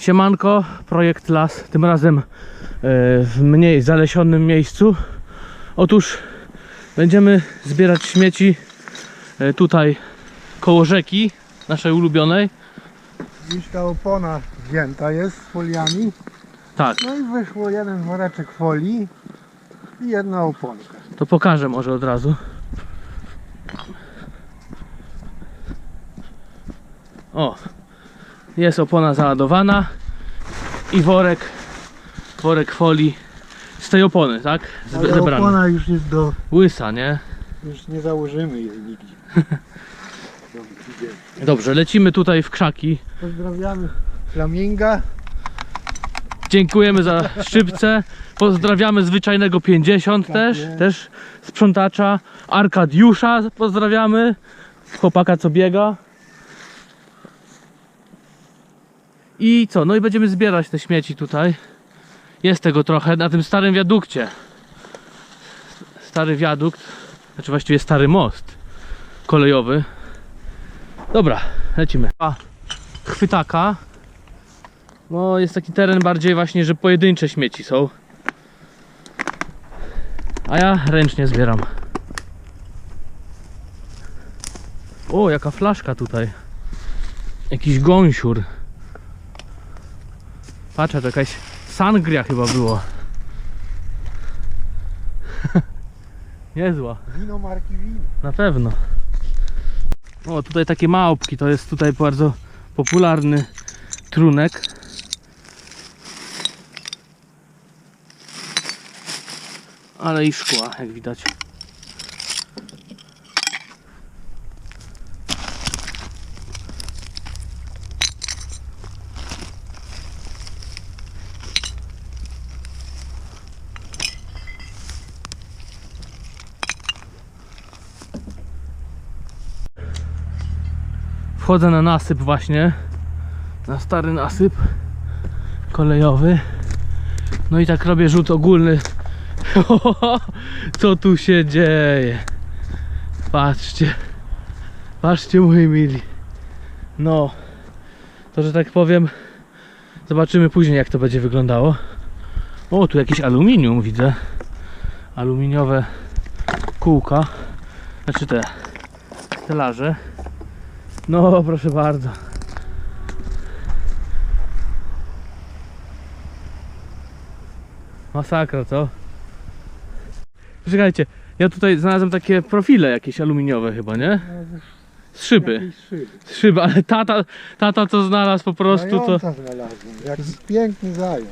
Siemanko, projekt Las, tym razem e, w mniej zalesionym miejscu. Otóż będziemy zbierać śmieci e, tutaj koło rzeki, naszej ulubionej. Już ta opona wzięta jest z foliami. Tak, No i wyszło jeden woreczek folii i jedna oponka. to pokażę może od razu. O, jest opona załadowana i worek, worek folii z tej opony, tak? Zbe- Ale Zebrany. opona już jest do... Łysa, nie? już nie założymy jej nigdzie. Dobrze, lecimy tutaj w krzaki. Pozdrawiamy Flaminga. Dziękujemy za szczypce. Pozdrawiamy zwyczajnego 50 Tak też, jest. też sprzątacza. Arkadiusza pozdrawiamy. Chłopaka co biega. I co? No i będziemy zbierać te śmieci tutaj. Jest tego trochę na tym starym wiadukcie. Stary wiadukt, znaczy właściwie stary most kolejowy. Dobra, lecimy. A, chwytaka. No jest taki teren bardziej właśnie, że pojedyncze śmieci są. A ja ręcznie zbieram. O, jaka flaszka tutaj. Jakiś gąsiur. Patrzę, to jakaś sangria chyba było. Niezła. Wino marki wino. Na pewno. O, tutaj takie małpki, to jest tutaj bardzo popularny trunek. Ale i szkła, jak widać. Wchodzę na nasyp właśnie. Na stary nasyp kolejowy. No i tak robię rzut ogólny. Co tu się dzieje? Patrzcie. Patrzcie moi mili. No. To, że tak powiem. Zobaczymy później jak to będzie wyglądało. O, tu jakieś aluminium widzę. Aluminiowe kółka. Znaczy te stelaże. No, proszę bardzo. Masakra, co? Czekajcie, ja tutaj znalazłem takie profile jakieś aluminiowe chyba, nie? Z szyby. Szyby. Z szyby, ale tata, tata to znalazł po prostu, to Zająca znalazłem. Jaki piękny zając.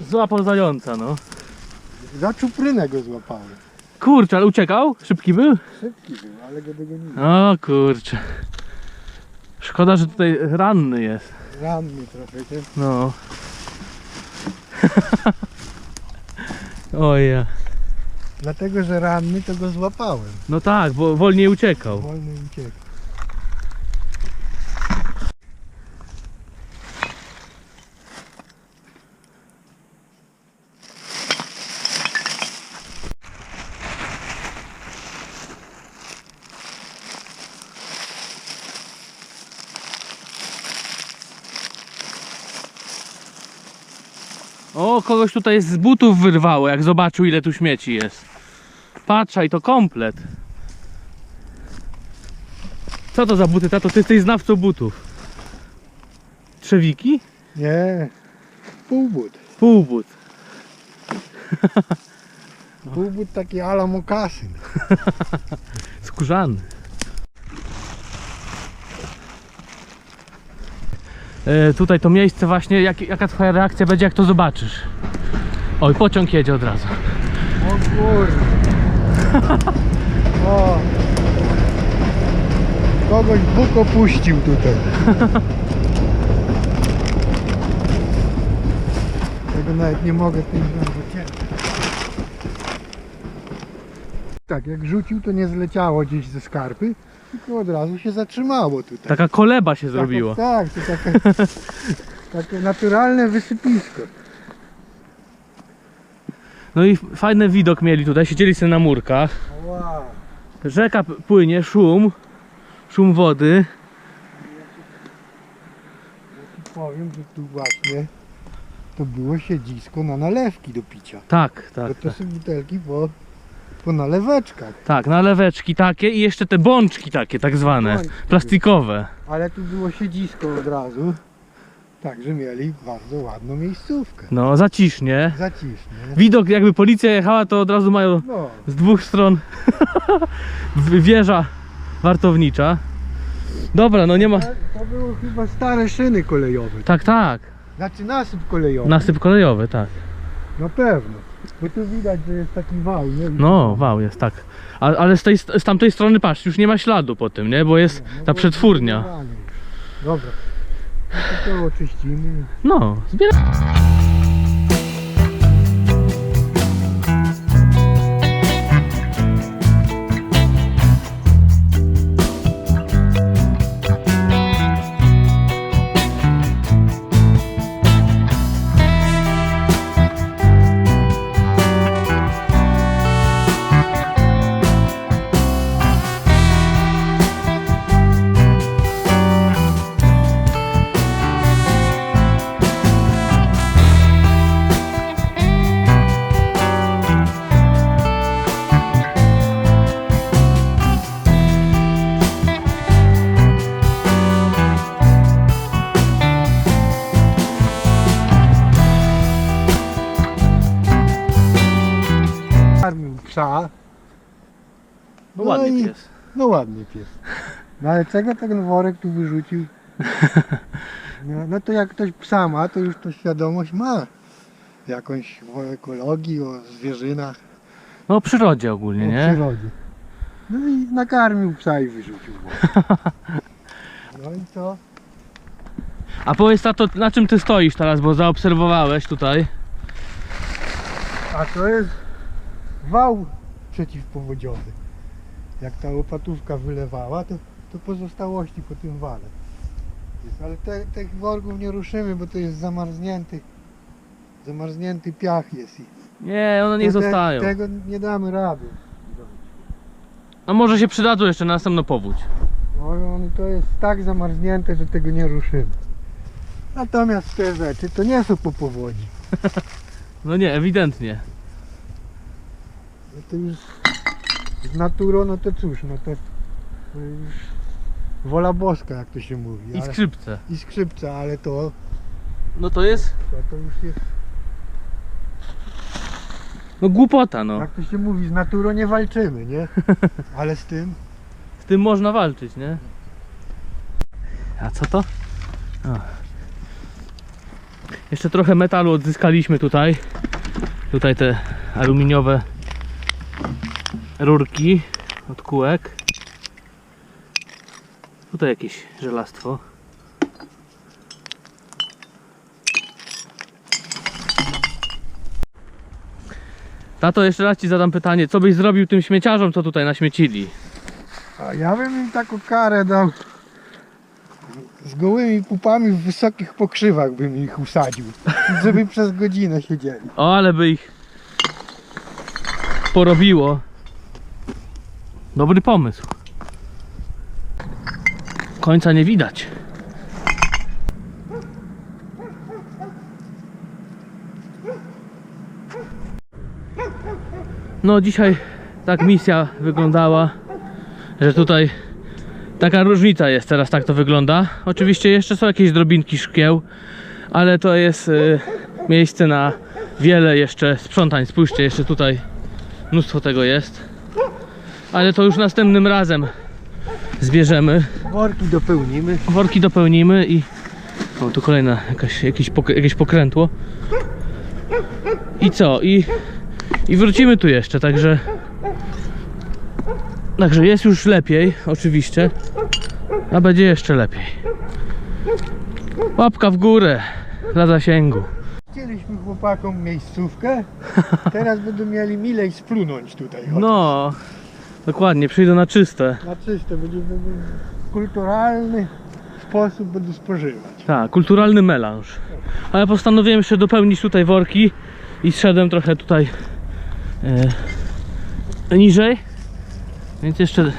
złapał zająca, no. Za czuprynę go złapałem. Kurczę, ale uciekał? Szybki był? Szybki był, ale go dogoniłem. O kurczę. Szkoda, że tutaj ranny jest. Ranny trochę, nie? No. Oja. Dlatego, że ranny to go złapałem. No tak, bo wolniej uciekał. Wolny uciekł. O, kogoś tutaj z butów wyrwało, jak zobaczył ile tu śmieci jest. Patrzaj, to komplet. Co to za buty, tato? Ty jesteś znawcą butów. Trzewiki? Nie, półbut. Półbut. Półbut taki ala mokasyn. Skórzany. Tutaj to miejsce właśnie, jak, jaka twoja reakcja będzie jak to zobaczysz? Oj, pociąg jedzie od razu. O kurde. O. Kogoś Bóg opuścił tutaj. Tego nawet nie mogę tym. Tak, jak rzucił to nie zleciało gdzieś ze skarpy, tylko od razu się zatrzymało tutaj. Taka koleba się zrobiło. Tak, to takie, takie naturalne wysypisko. No i fajny widok mieli tutaj, siedzieli sobie na murkach. Wow. Rzeka płynie, szum, szum wody. powiem, że tu właśnie to było siedzisko na nalewki do picia. Tak, Bo tak, to tak. są butelki po, po naleweczkach. Tak, naleweczki takie i jeszcze te bączki takie, tak zwane, Bączki. plastikowe. Ale tu było siedzisko od razu. Także mieli bardzo ładną miejscówkę. No, zacisznie. Zacisznie. Widok, jakby policja jechała, to od razu mają No, z dwóch stron wieża wartownicza. Dobra, no nie ma. to to były chyba stare szyny kolejowe. Tak, tak. Znaczy nasyp kolejowy. Nasyp kolejowy, tak. Na pewno. Bo tu widać, że jest taki wał, nie? No, wał jest, tak. A, ale z, tej, z tamtej strony, patrz, już nie ma śladu po tym, nie? Bo jest No, ta bo przetwórnia. Dobra. To to oczyścimy. No, zbieram. Karmił psa. No No ładnie i- pies. No ładny pies. No ale czego ten worek tu wyrzucił? No, no to jak ktoś psa ma, to już to świadomość ma. Jakąś o ekologii, o zwierzynach, No o przyrodzie ogólnie, o nie? przyrodzie. No i nakarmił psa i wyrzucił worek. No i co? A powiedz tato, na czym ty stoisz teraz, bo zaobserwowałeś tutaj. A to jest wał przeciwpowodziowy. Jak ta łopatówka wylewała, to, to pozostałości po tym wale. Jest, ale te, tych worków nie ruszymy, bo to jest zamarznięty, zamarznięty piach jest. I Nie, one nie te- zostają. Tego nie damy rady. A może się przydadzą jeszcze na następną powódź. No, on, to jest tak zamarznięte, że tego nie ruszymy. Natomiast te rzeczy to nie są po powodzi. No nie, ewidentnie. No to już z naturą, no to cóż, no to, to już wola boska, jak to się mówi. I ale- skrzypce. I skrzypce, ale to, No to jest, to, to już jest, no głupota no. jak to się mówi, z naturą nie walczymy, nie? Ale z tym, Z tym można walczyć, nie? A co to? Jeszcze trochę metalu odzyskaliśmy tutaj. Tutaj te aluminiowe rurki od kółek. Tutaj jakieś żelastwo. Tato, jeszcze raz Ci zadam pytanie, co byś zrobił tym śmieciarzom, co tutaj naśmiecili? a ja bym im taką karę dał, z gołymi pupami w wysokich pokrzywach bym ich usadził, żeby przez godzinę siedzieli. O, ale by ich porobiło. Dobry pomysł. Końca nie widać. No dzisiaj tak misja wyglądała, że tutaj taka różnica jest, teraz tak to wygląda. Oczywiście jeszcze są jakieś drobinki szkieł, ale to jest y, miejsce na wiele jeszcze sprzątań. Spójrzcie, jeszcze tutaj mnóstwo tego jest. Ale to już następnym razem zbierzemy. Worki dopełnimy. Worki dopełnimy i... O, tu kolejna jakaś, jakieś, pok- jakieś pokrętło. I co? I, I wrócimy tu jeszcze, także... Także jest już lepiej, oczywiście. A będzie jeszcze lepiej. Łapka w górę dla zasięgu. Chcieliśmy chłopakom miejscówkę, teraz będą mieli milej splunąć tutaj. chociaż. No, dokładnie, przyjdą na czyste. Na czysto, będzie będzie w kulturalny sposób będą spożywać. Tak, kulturalny melanż. A ja postanowiłem jeszcze dopełnić tutaj worki i zszedłem trochę tutaj e, niżej. Więc jeszcze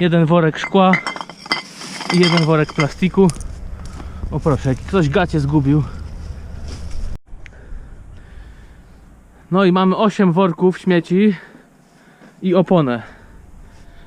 jeden worek szkła i jeden worek plastiku. O proszę, jak ktoś gacie zgubił. No i mamy 8 worków śmieci i oponę.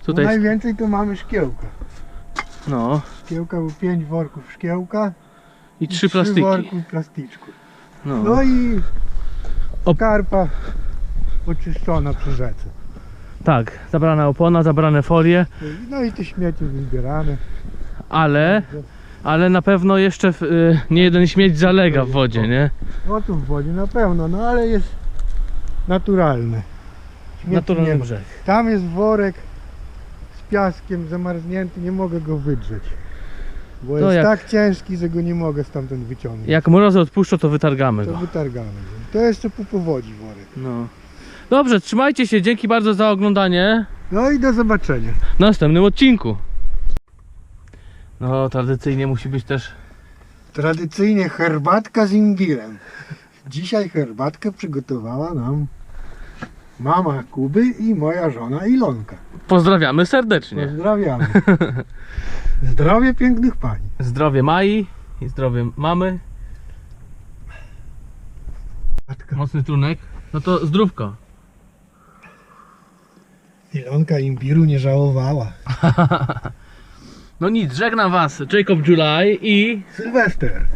No Tutaj, najwięcej to mamy szkiełka. no, Szkiełka było 5 worków szkiełka i 3 plastiki. worków plasticzku. No. No i karpa oczyszczona przy rzece. Tak, zabrana opona, zabrane folie, No i te śmieci wyzbierane. ale, ale na pewno jeszcze w, y, nie jeden śmieć zalega w wodzie, nie? No tu w wodzie na pewno, no ale jest naturalne. Śmieci nie Naturalny ma. brzeg. Tam jest worek z piaskiem zamarznięty, nie mogę go wydrzeć. Bo To jest jak- tak ciężki, że go nie mogę stamtąd wyciągnąć. Jak mrozy odpuszczą, to wytargamy To go. wytargamy. go. To jeszcze po powodzi worek. No. Dobrze, trzymajcie się, dzięki bardzo za oglądanie. No i do zobaczenia. w następnym odcinku. No, tradycyjnie musi być też. Tradycyjnie herbatka z imbirem. Dzisiaj herbatkę przygotowała nam mama Kuby i moja żona Ilonka. Pozdrawiamy serdecznie. Pozdrawiamy. Zdrowie pięknych pani. Zdrowie Mai i zdrowie mamy. Matka. Mocny trunek. No to zdrówko. Ilonka imbiru nie żałowała. No nic, żegnam was. Jacob July i Sylwester.